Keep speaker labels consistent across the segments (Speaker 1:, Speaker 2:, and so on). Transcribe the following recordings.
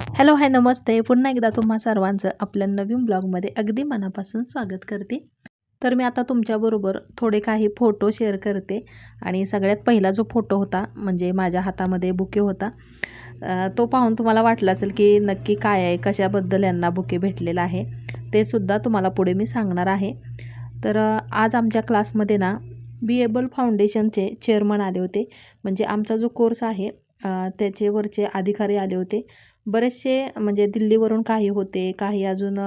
Speaker 1: Hello hi नमस्ते. पुन्हा एकदा तुम्हा सर्वांचं आपल्या नवीन ब्लॉगमध्ये अगदी मनापासून स्वागत करते. तर मी आता तुमच्याबरोबर थोडे काही फोटो शेअर करते. आणि सगळ्यात पहिला जो फोटो होता म्हणजे माझ्या हातामध्ये बुके होता तो पाहून तुम्हाला वाटलं असेल की नक्की काय आहे कशाबद्दल यांना बुके भेटलेला आहे ते सुद्धा तुम्हाला पुढे मी सांगणार आहे. तर आज आमच्या क्लासमध्ये ना बी एबल फाउंडेशनचे चेअरमन आले होते. म्हणजे आमचा जो कोर्स आहे अ, त्याचे वरचे अधिकारी आले होते. बरेचसे म्हणजे दिल्लीवरून काही होते काही अजून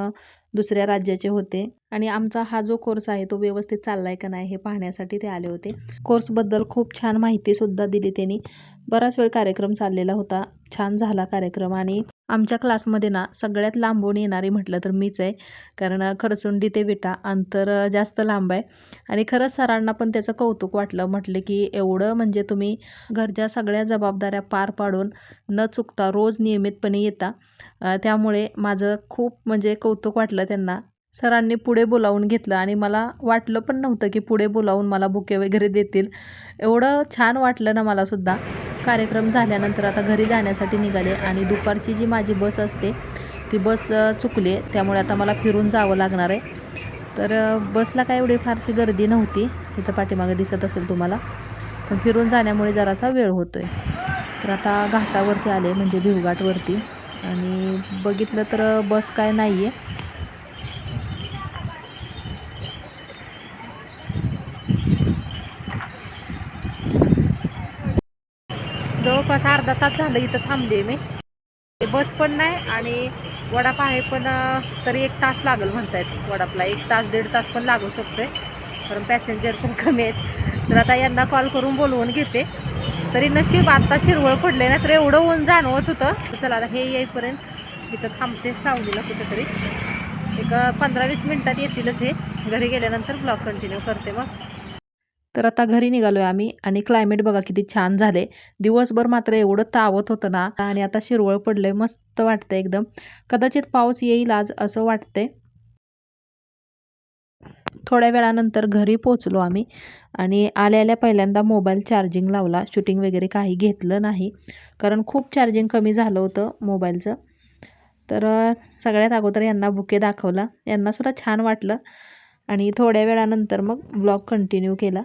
Speaker 1: दुसऱ्या राज्याचे होते. आणि आमचा हा जो कोर्स आहे तो व्यवस्थित चालला आहे का नाही हे पाहण्यासाठी ते आले होते. कोर्सबद्दल खूप छान माहितीसुद्धा दिली त्यांनी. बराच वेळ कार्यक्रम चाललेला होता. छान झाला कार्यक्रम आणि आमच्या क्लासमध्ये ना सगळ्यात लांबून येणारी म्हटलं तर मीच आहे. कारण खरसुंडी ते विटा अंतर जास्त लांब आहे. आणि खरंच सरांना पण त्याचं कौतुक वाटलं. म्हटलं की एवढं म्हणजे तुम्ही घरच्या सगळ्या जबाबदाऱ्या पार पाडून न चुकता रोज नियमितपणे येता. त्यामुळे माझं खूप म्हणजे कौतुक वाटलं त्यांना. सरांनी पुढे बोलावून घेतलं आणि मला वाटलं पण नव्हतं की पुढे बोलावून मला बुके वगैरे देतील. एवढं छान वाटलं ना मलासुद्धा कार्यक्रम झाल्यानंतर आता घरी जाण्यासाठी निघाले आणि दुपारची जी माझी बस असते ती बस चुकली आहे. त्यामुळे आता मला फिरून जावं लागणार आहे. तर बसला काय एवढी फारशी गर्दी नव्हती. इथं पाठीमागे दिसत असेल तुम्हाला. पण फिरून जाण्यामुळे जरासा वेळ होतो आहे तर आता घाटावरती आले म्हणजे भिवघाटवरती. आणि बघितलं तर बस काय नाही आहे जवळपास अर्धा तास झालं इथं थांबले मी. बस पण नाही आणि वडाप आहे पण तरी एक तास लागेल म्हणतायत वडापला एक तास दीड तास पण लागू शकतोय. कारण पॅसेंजर पण कमी आहेत. तर आता यांना कॉल करून बोलवून घेते. तरी नशीब आता शिरवळ पडले ना तर एवढं ऊन जाणवत होतं. चला आता हे येईपर्यंत इथं थांबते सावलीला कुठेतरी. एक पंधरा वीस मिनटात येतीलच हे. घरी गेल्यानंतर ब्लॉग कंटिन्यू करते मग. तर आता घरी निघालो आहे आम्ही आणि क्लायमेट बघा किती छान झाले. दिवसभर मात्र एवढं तावत होतं ना आणि आता शिरवळ पडलंय मस्त वाटतं एकदम. कदाचित पाऊस येईल आज असं वाटतंय. थोड्या वेळानंतर घरी पोचलो आम्ही आणि आल्या आल्या पहिल्यांदा मोबाईल चार्जिंग लावला. शूटिंग वगैरे काही घेतलं नाही. कारण खूप चार्जिंग कमी झालं होतं मोबाईलचं तर सगळ्यात अगोदर यांना बुके दाखवला. यांनासुद्धा छान वाटलं आणि थोड्या वेळानंतर मग ब्लॉग कंटिन्यू केला.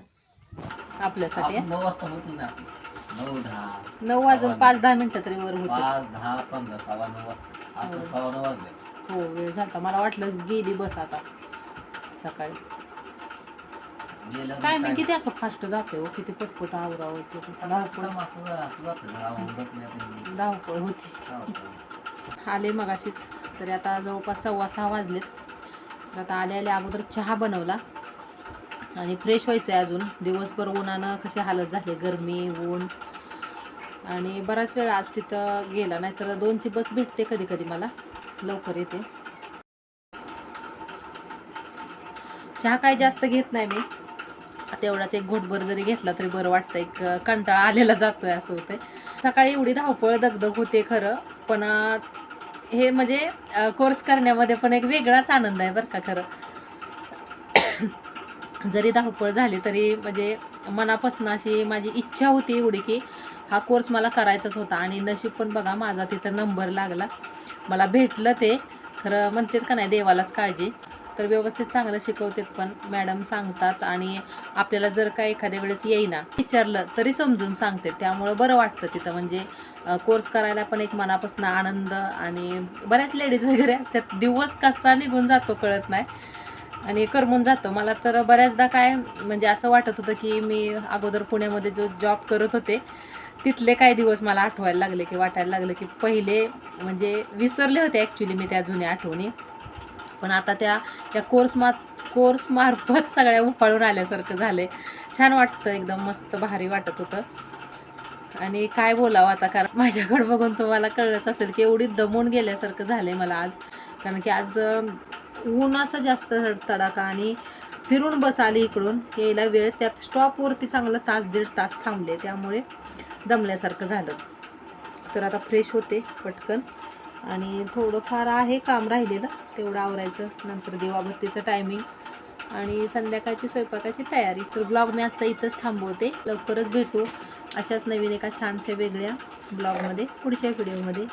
Speaker 1: आपल्यासाठी
Speaker 2: नऊ वाजता होतो ना नऊ दहा
Speaker 1: नऊ वाजून पाच दहा मिनिटं तरी वर होते.
Speaker 2: पाच दहा पंधरा सव्वा नऊ वाजता. आता
Speaker 1: हो.
Speaker 2: सव्वा नऊ वाजले.
Speaker 1: हो वेळ झाला. मला वाटलं गेली बस आता सकाळी.
Speaker 2: गेलं मग
Speaker 1: टायमिंग
Speaker 2: काय?
Speaker 1: किती असं फास्ट जाते हो? किती पटपट आवरावं ते धावपळ
Speaker 2: आवरून बसण्यात
Speaker 1: धावपळ होती.
Speaker 2: धावपळ.
Speaker 1: आले मगाशीच. तरी आता जवळपास सव्वा सहा वाजलेत. तर आता आले आले अगोदर चहा बनवला. आणि फ्रेश व्हायचं आहे अजून. दिवसभर उन्हानं कसे हालत झाले? गरमी ऊन. आणि बराच वेळ आज तिथं गेला. नाही तर दोनची बस भेटते कधी कधी मला. लवकर येते. चहा काय जास्त घेत नाही मी. तेवढाच एक घोटभर जरी घेतला तरी बरं वाटतं. एक कंटाळा आलेला जातोय असं होतंय. सकाळी एवढी धावपळ दगदग होते खरं. पण हे म्हणजे कोर्स करण्यामध्ये पण एक वेगळाच आनंद आहे बरं का खरं. जरी धावपळ झाली तरी म्हणजे मनापासून अशी माझी इच्छा होती एवढी की हा कोर्स मला करायचाच होता. आणि नशीब पण बघा माझा तिथं नंबर लागला. मला भेटलं ते. खरं म्हणतात का नाही देवालाच काळजी. तर व्यवस्थित चांगलं शिकवतात पण मॅडम सांगतात आणि आपल्याला जर का एखाद्या वेळेस येईना विचारलं तरी समजून सांगते. त्यामुळं बरं वाटतं तिथं. म्हणजे कोर्स करायला पण एक मनापासून आनंद आणि बऱ्याच लेडीज वगैरे असतात. दिवस कसा निघून जातो कळत नाही. आणि करमून जातं. मला तर बऱ्याचदा काय म्हणजे असं वाटत होतं की मी अगोदर पुण्यामध्ये जो जॉब करत होते तिथले काही दिवस मला आठवायला लागले की वाटायला लागले की पहिले म्हणजे विसरले होते ॲक्च्युली मी त्या जुन्या आठवणी. पण आता त्या त्या कोर्स मा कोर्स मार्फत सगळ्या उफाळून आल्यासारखं झालं आहे छान वाटतं एकदम मस्त भारी वाटत होतं. आणि काय बोलावं आता कारण माझ्याकडं बघून तुम्हाला कळलंच असेल की एवढी दमून गेल्यासारखं झालं आहे मला आज. कारण की आज उन्हाचा जास्त तडाखा आणि फिरून बस आली इकडून यायला वेळ त्यात स्टॉपवरती चांगलं तास दीड तास थांबले. त्यामुळे दमल्यासारखं झालं. तर आता फ्रेश होते पटकन. आणि थोडंफार आहे काम राहिलेलं तेवढं आवरायचं. नंतर देवाबत्तीचं टायमिंग आणि संध्याकाळची स्वयंपाकाची तयारी. तर ब्लॉग मी आजचा इथंच थांबवते. लवकरच भेटू अशाच नवीन एका छानशा वेगळ्या ब्लॉगमध्ये पुढच्या व्हिडिओमध्ये